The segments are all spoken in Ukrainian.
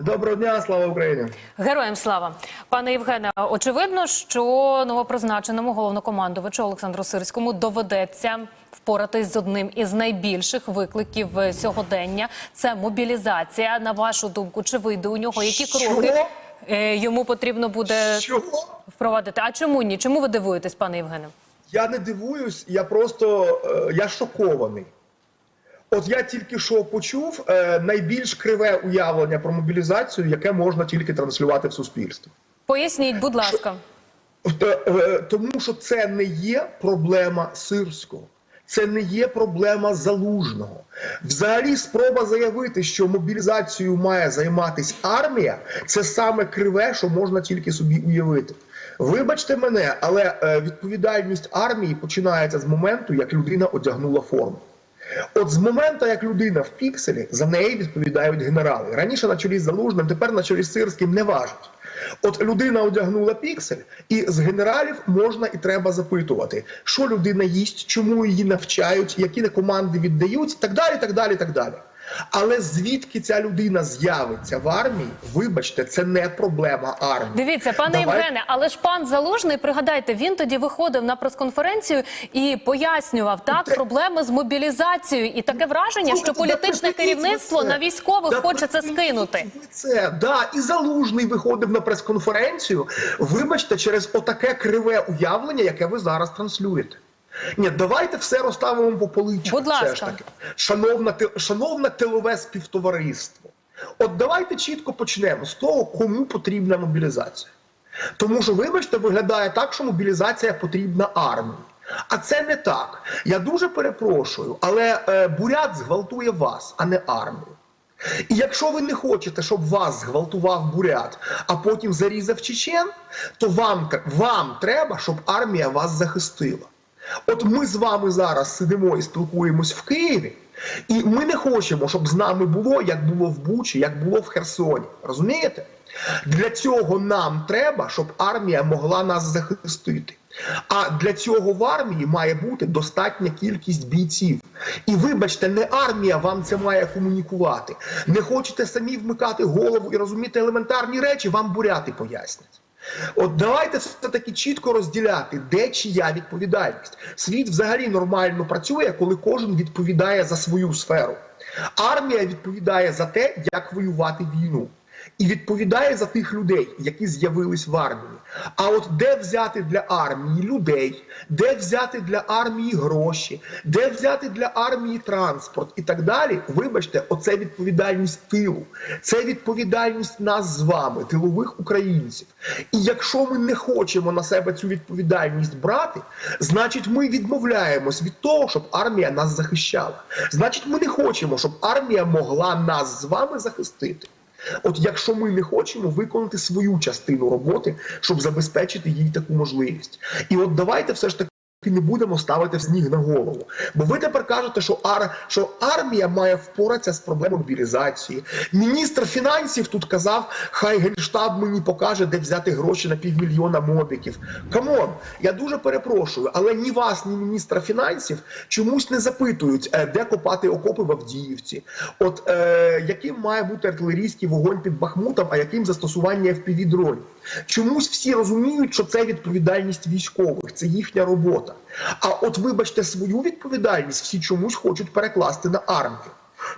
Доброго дня, слава Україні! Героям слава, пане Євгене. Очевидно, що новопризначеному головнокомандувачу Олександру Сирському доведеться впоратись з одним із найбільших викликів сьогодення. Це мобілізація. На вашу думку, чи вийде у нього які кроки е, йому потрібно буде Чого? впровадити? А чому ні? Чому ви дивуєтесь, пане Євгене? Я не дивуюсь, я просто е, я шокований. От я тільки що почув е, найбільш криве уявлення про мобілізацію, яке можна тільки транслювати в суспільство. Поясніть, будь ласка. Е, е, Тому що це не є проблема сирського, це не є проблема залужного. Взагалі, спроба заявити, що мобілізацією має займатися армія, це саме криве, що можна тільки собі уявити. Вибачте мене, але е, відповідальність армії починається з моменту, як людина одягнула форму. От з моменту, як людина в пікселі, за неї відповідають генерали. Раніше на чолі з залужним, тепер на чолі з сирським не важить. От людина одягнула піксель, і з генералів можна і треба запитувати, що людина їсть, чому її навчають, які команди віддають, так далі, так далі, так далі. Але звідки ця людина з'явиться в армії, вибачте, це не проблема армії. Дивіться, пане Давай- Євгене, але ж пан Залужний, пригадайте, він тоді виходив на прес-конференцію і пояснював так Де- проблеми з мобілізацією, і таке враження, що політичне да керівництво це. на військових Да хоче це скинути. Це да, і залужний виходив на прес-конференцію. Вибачте, через отаке криве уявлення, яке ви зараз транслюєте. Ні, давайте все розставимо по поличках. Будь ласка. Все ж таки. Шановна, шановне тилове співтовариство. От давайте чітко почнемо з того, кому потрібна мобілізація. Тому що, вибачте, виглядає так, що мобілізація потрібна армії. А це не так. Я дуже перепрошую, але е, бурят зґвалтує вас, а не армію. І якщо ви не хочете, щоб вас зґвалтував бурят, а потім зарізав чечен, то вам, вам треба, щоб армія вас захистила. От ми з вами зараз сидимо і спілкуємось в Києві, і ми не хочемо, щоб з нами було, як було в Бучі, як було в Херсоні. Розумієте? Для цього нам треба, щоб армія могла нас захистити. А для цього в армії має бути достатня кількість бійців. І вибачте, не армія вам це має комунікувати. Не хочете самі вмикати голову і розуміти елементарні речі, вам буряти пояснять. От давайте все таки чітко розділяти, де чия відповідальність. Світ взагалі нормально працює, коли кожен відповідає за свою сферу. Армія відповідає за те, як воювати війну. І відповідає за тих людей, які з'явились в армії. А от де взяти для армії людей, де взяти для армії гроші, де взяти для армії транспорт і так далі, вибачте, оце відповідальність тилу, це відповідальність нас з вами, тилових українців. І якщо ми не хочемо на себе цю відповідальність брати, значить ми відмовляємось від того, щоб армія нас захищала. Значить, ми не хочемо, щоб армія могла нас з вами захистити. От якщо ми не хочемо виконати свою частину роботи, щоб забезпечити їй таку можливість, і от давайте все ж таки. Не будемо ставити сніг на голову, бо ви тепер кажете, що ар що армія має впоратися з проблемою мобілізації. Міністр фінансів тут казав, хай генштаб мені покаже, де взяти гроші на півмільйона мобіків. Камон, я дуже перепрошую, але ні вас, ні міністра фінансів чомусь не запитують, е, де копати окопи в Авдіївці. От е, яким має бути артилерійський вогонь під Бахмутом, а яким застосування fpv дронів Чомусь всі розуміють, що це відповідальність військових, це їхня робота. А от, вибачте, свою відповідальність всі чомусь хочуть перекласти на армію.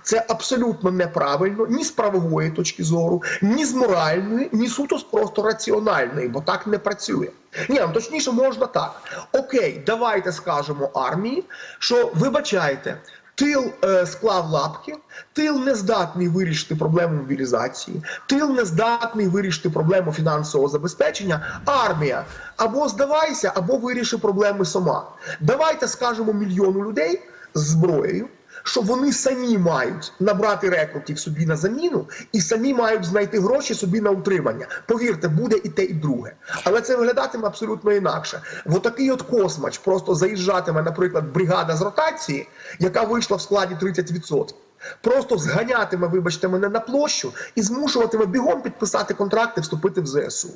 Це абсолютно неправильно ні з правової точки зору, ні з моральної, ні суто з просто раціональної, бо так не працює. Ні, ну, точніше, можна так. Окей, давайте скажемо армії, що вибачайте. Тил е, склав лапки, тил не здатний вирішити проблему мобілізації, тил не здатний вирішити проблему фінансового забезпечення. Армія або здавайся, або виріши проблеми сама. Давайте скажемо мільйону людей з зброєю, що вони самі мають набрати рекрутів собі на заміну і самі мають знайти гроші собі на утримання. Повірте, буде і те, і друге. Але це виглядатиме абсолютно інакше. В отакий от космач просто заїжджатиме, наприклад, бригада з ротації, яка вийшла в складі 30%. Просто зганятиме, вибачте мене, на площу і змушуватиме бігом підписати контракти, вступити в ЗСУ.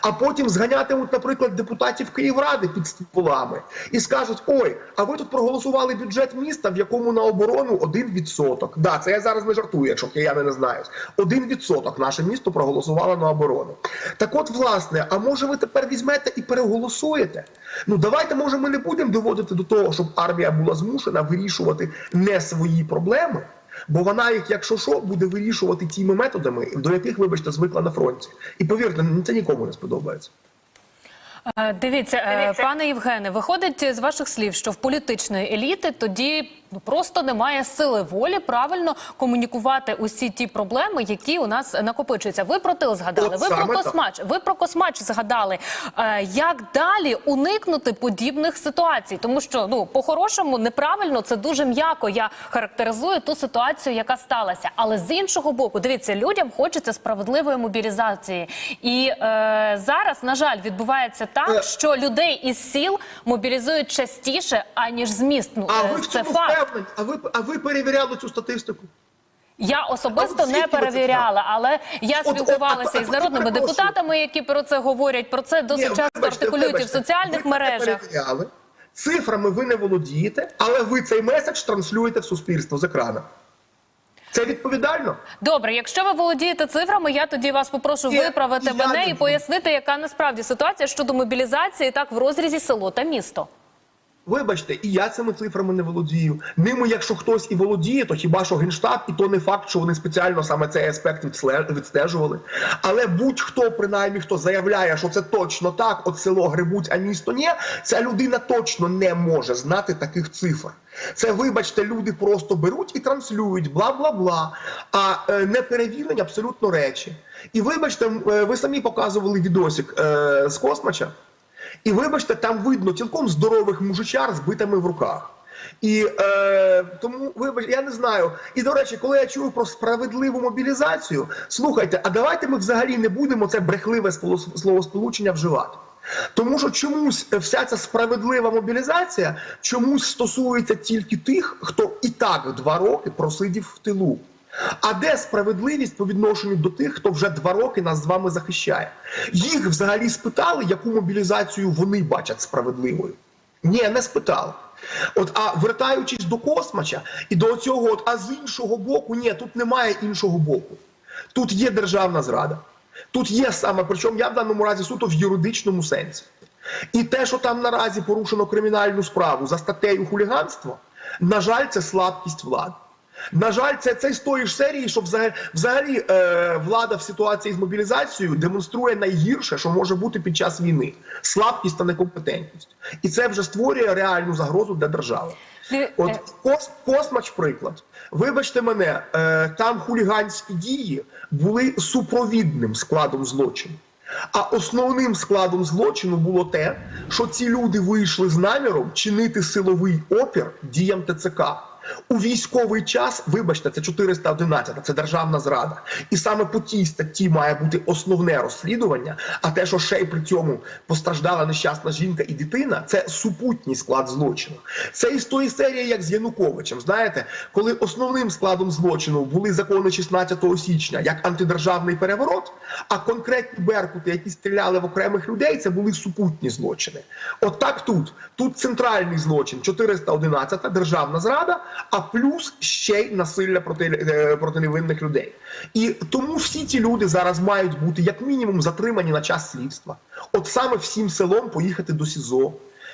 А потім зганятимуть, наприклад, депутатів Київради під стволами і скажуть: ой, а ви тут проголосували бюджет міста, в якому на оборону 1%. Да, це я зараз не жартую, якщо кияни не знають. 1% наше місто проголосувало на оборону. Так от, власне, а може ви тепер візьмете і переголосуєте? Ну давайте, може, ми не будемо доводити до того, щоб армія була змушена вирішувати не свої проблеми. Бо вона їх, якщо що, буде вирішувати тими методами, до яких, вибачте, звикла на фронті. І повірте, це нікому не сподобається. Е, Дивіться, е, Дивіться. пане Євгене, виходить з ваших слів, що в політичної еліти тоді ну просто немає сили волі правильно комунікувати усі ті проблеми, які у нас накопичуються. Ви про тил згадали, От ви про так. космач, ви про космач згадали. Е, Як далі уникнути подібних ситуацій? Тому що ну по-хорошому неправильно це дуже м'яко. Я характеризую ту ситуацію, яка сталася. Але з іншого боку, дивіться, людям хочеться справедливої мобілізації, і е, зараз, на жаль, відбувається Е. так, що людей із сіл мобілізують частіше аніж з міст. Ну А е, це факт. Впевнені? А ви а ви перевіряли цю статистику? Я особисто не перевіряла, але я спілкувалася із народними депутатами, які про це говорять. Про це досить часто артикулюють в соціальних мережах. Цифрами ви не володієте, але ви цей меседж транслюєте в суспільство з екрана. Це відповідально? Добре, якщо ви володієте цифрами, я тоді вас попрошу виправити мене і пояснити, яка насправді ситуація щодо мобілізації так в розрізі село та місто. Вибачте, і я цими цифрами не володію. Ними, якщо хтось і володіє, то хіба що генштаб, і то не факт, що вони спеціально саме цей аспект відстежували. Але будь-хто, принаймні, хто заявляє, що це точно так, от село грибуть, а місто ні, ця людина точно не може знати таких цифр. Це, вибачте, люди просто беруть і транслюють бла бла бла, а е, не перевірені абсолютно речі. І вибачте, е, ви самі показували відосик е, з Космача. І вибачте, там видно цілком здорових мужичар з битами в руках. І е, тому, вибач, я не знаю. І до речі, коли я чую про справедливу мобілізацію, слухайте, а давайте ми взагалі не будемо це брехливе словосполучення вживати. Тому що чомусь вся ця справедлива мобілізація чомусь стосується тільки тих, хто і так два роки просидів в тилу. А де справедливість по відношенню до тих, хто вже два роки нас з вами захищає? Їх взагалі спитали, яку мобілізацію вони бачать справедливою? Ні, не спитали. От, а вертаючись до космача і до цього, от, а з іншого боку, ні, тут немає іншого боку. Тут є державна зрада. Тут є саме, причому я в даному разі суто в юридичному сенсі. І те, що там наразі порушено кримінальну справу за статтею хуліганство, на жаль, це слабкість влади. На жаль, це, це з тої ж серії, що взагалі, взагалі е, влада в ситуації з мобілізацією демонструє найгірше, що може бути під час війни: слабкість та некомпетентність. І це вже створює реальну загрозу для держави. От е, кос, космач, приклад. Вибачте мене, е, там хуліганські дії були супровідним складом злочину. А основним складом злочину було те, що ці люди вийшли з наміром чинити силовий опір діям ТЦК. У військовий час, вибачте, це 411, це державна зрада. І саме по тій статті має бути основне розслідування. А те, що ще й при цьому постраждала нещасна жінка і дитина, це супутній склад злочину. Це із тої серії, як з Януковичем. Знаєте, коли основним складом злочину були закони 16 січня як антидержавний переворот, а конкретні беркути, які стріляли в окремих людей, це були супутні злочини. От так тут. Тут центральний злочин 411 державна зрада, а плюс ще й насилля проти, е, проти невинних людей. І тому всі ці люди зараз мають бути як мінімум затримані на час слідства. От саме всім селом поїхати до СІЗО.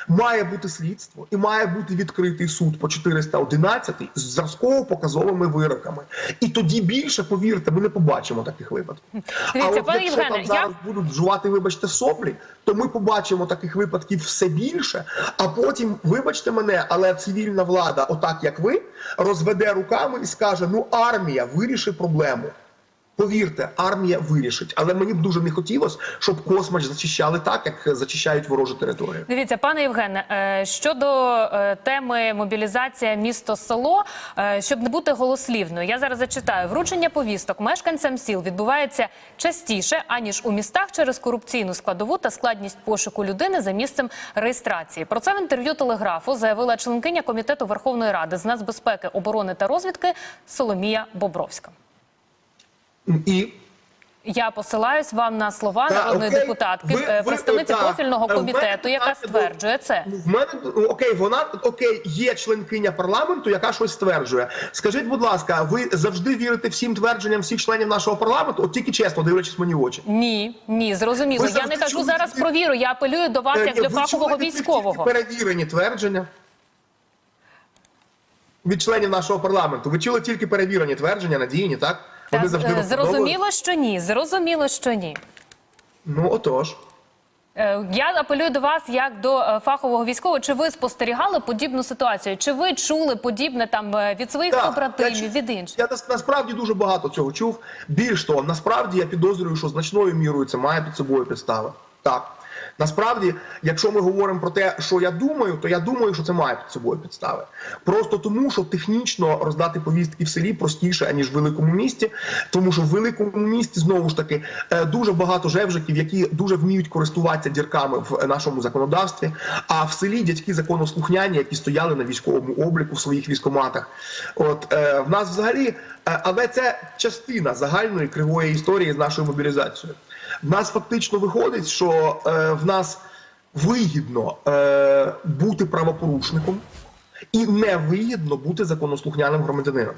Має бути слідство і має бути відкритий суд по 411 з зразково-показовими вироками. І тоді більше, повірте, ми не побачимо таких випадків. Дивіться, а от пане якщо Євгене, там зараз будуть жувати, вибачте, соплі, то ми побачимо таких випадків все більше. А потім, вибачте мене, але цивільна влада, отак як ви, розведе руками і скаже: ну армія виріши проблему. Повірте, армія вирішить, але мені б дуже не хотілося, щоб космач зачищали так, як зачищають ворожу територію. Дивіться, пане Євгене, е, щодо е, теми мобілізація місто село, е, щоб не бути голослівною, я зараз зачитаю вручення повісток мешканцям сіл відбувається частіше аніж у містах через корупційну складову та складність пошуку людини за місцем реєстрації. Про це в інтерв'ю телеграфу заявила членкиня комітету Верховної Ради з нацбезпеки, оборони та розвідки Соломія Бобровська. І Я посилаюсь вам на слова народної окей, депутатки, ви- е, ви- представниці та, профільного е, мене комітету, яка питання стверджує це. В мене окей, вона окей, є членкиня парламенту, яка щось стверджує. Скажіть, будь ласка, ви завжди вірите всім твердженням всіх членів нашого парламенту? От тільки чесно, дивлячись мені в очі. Ні, ні, зрозуміло. Ви Я не кажу зараз про віру. Я апелюю до вас Е, як до фахового військового. Перевірені твердження від членів нашого парламенту. Ви чули тільки перевірені твердження, надійні, так? Вони завжди е, зрозуміло, що ні. Зрозуміло, що ні. Ну отож. Е, Я апелюю до вас як до е, фахового військового. Чи ви спостерігали подібну ситуацію? Чи ви чули подібне там від своїх побратимів, від інших? Я насправді дуже багато цього чув. Більш того, насправді я підозрюю, що значною мірою це має під собою підстави. Так. Насправді, якщо ми говоримо про те, що я думаю, то я думаю, що це має під собою підстави. Просто тому, що технічно роздати повістки в селі простіше, аніж в великому місті, тому що в великому місті знову ж таки е, дуже багато жевжиків, які дуже вміють користуватися дірками в нашому законодавстві. А в селі дядьки законослухняні, які стояли на військовому обліку в своїх військоматах. От е, в нас взагалі, але це частина загальної кривої історії з нашою мобілізацією. В нас фактично виходить, що е, в нас вигідно е, бути правопорушником. І невигідно бути законослухняним громадянином,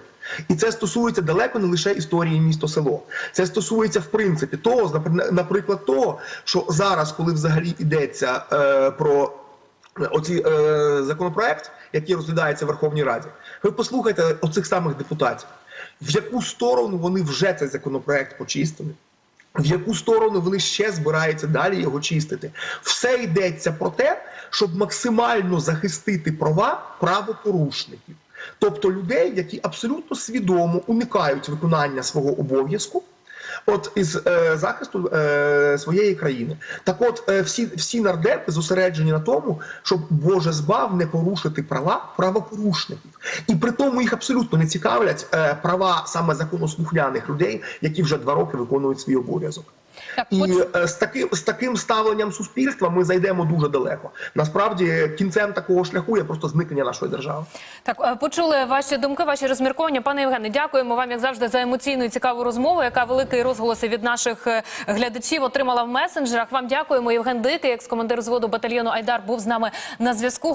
і це стосується далеко не лише історії місто село. Це стосується в принципі того, напр- наприклад, того, що зараз, коли взагалі йдеться е, про оці е, законопроект, який розглядається в Верховній Раді, ви послухайте оцих самих депутатів, в яку сторону вони вже цей законопроект почистили. В яку сторону вони ще збираються далі його чистити? Все йдеться про те, щоб максимально захистити права правопорушників, тобто людей, які абсолютно свідомо уникають виконання свого обов'язку. От із е, захисту е, своєї країни, так от е, всі всі нардепи зосереджені на тому, щоб Боже збав не порушити права правопорушників, і при тому їх абсолютно не цікавлять е, права саме законослухняних людей, які вже два роки виконують свій обов'язок. Так, І поч- е, з таким з таким ставленням суспільства ми зайдемо дуже далеко. Насправді кінцем такого шляху є просто зникнення нашої держави. Так, е, почули ваші думки, ваші розмірковання. Пане Євгене, дякуємо вам, як завжди, за емоційну і цікаву розмову, яка великий розголос від наших е, глядачів отримала в месенджерах. Вам дякуємо. Євген Дикий, екс-командир зводу батальйону Айдар, був з нами на зв'язку.